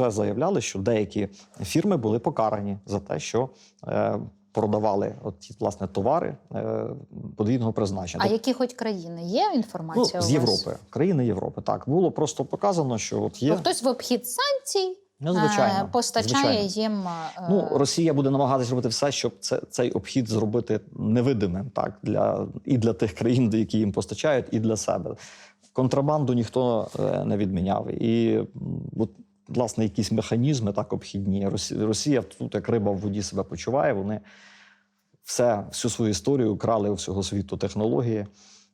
вже заявляли, що деякі фірми були покарані за те, що е, продавали от ті власне товари е, подвійного призначення. А які хоч країни є інформація? ну, у з? Європи, країни Європи. Так було просто показано, що от є То хтось в обхід санкцій Ну, звичайно, е, постачає звичайно. їм. Ну, Росія буде намагатися робити все, щоб це, цей обхід зробити невидимим так для і для тих країн, які їм постачають, і для себе. Контрабанду ніхто не відміняв. І от, власне якісь механізми так обхідні. Росія, тут як риба в воді себе почуває. Вони все, всю свою історію крали у всього світу технології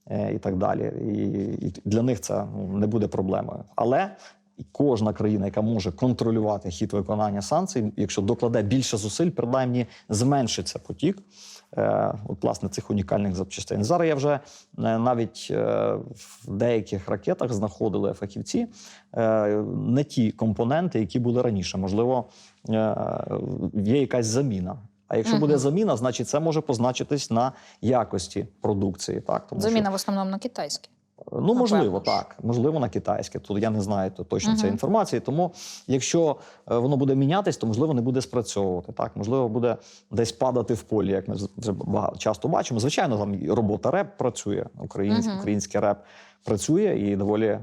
е, і так далі. І, і для них це ну, не буде проблемою. Але і кожна країна, яка може контролювати хід виконання санкцій, якщо докладе більше зусиль, принаймні зменшиться потік. Е, от, власне, цих унікальних запчастин. Зараз я вже е, навіть е, в деяких ракетах знаходили фахівці е, не ті компоненти, які були раніше. Можливо, е, є якась заміна. А якщо буде заміна, значить це може позначитись на якості продукції. Так, тому що- Заміна в основному на китайські. Ну, можливо, так. Можливо, на китайське. Тут я не знаю то- точно Мгм. цієї інформації. Тому, якщо е, воно буде мінятись, то можливо не буде спрацьовувати. Так, можливо, буде десь падати в полі, як ми вже багато часто бачимо. Звичайно, там робота РЕП працює, український, Мгм. український РЕП працює і доволі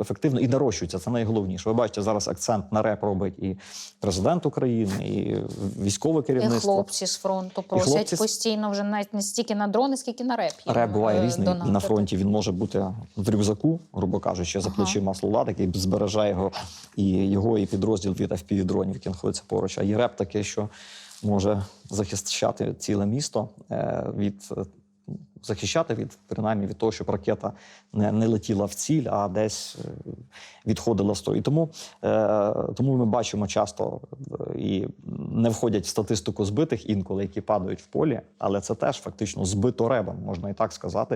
ефективно і нарощується. Це найголовніше. Ви бачите, зараз акцент на РЕП робить і президент України, і військове І керівництво. хлопці з фронту просять хлопці постійно вже навіть не стільки на дрони, скільки на реп. Реп буває е, різний. донатити. На фронті він може бути в рюкзаку, грубо кажучи, за плечима солдат, який збереже його і його, і підрозділ від FPV-дронів, які знаходяться поруч. А є реп такий, що може захищати ціле місто е, від. е, Захищати від принаймні від того, щоб ракета не, не летіла в ціль, а десь е, відходила строй. І Тому, е, тому ми бачимо часто і не входять в статистику збитих інколи, які падають в полі, але це теж фактично збито ребом, можна і так сказати.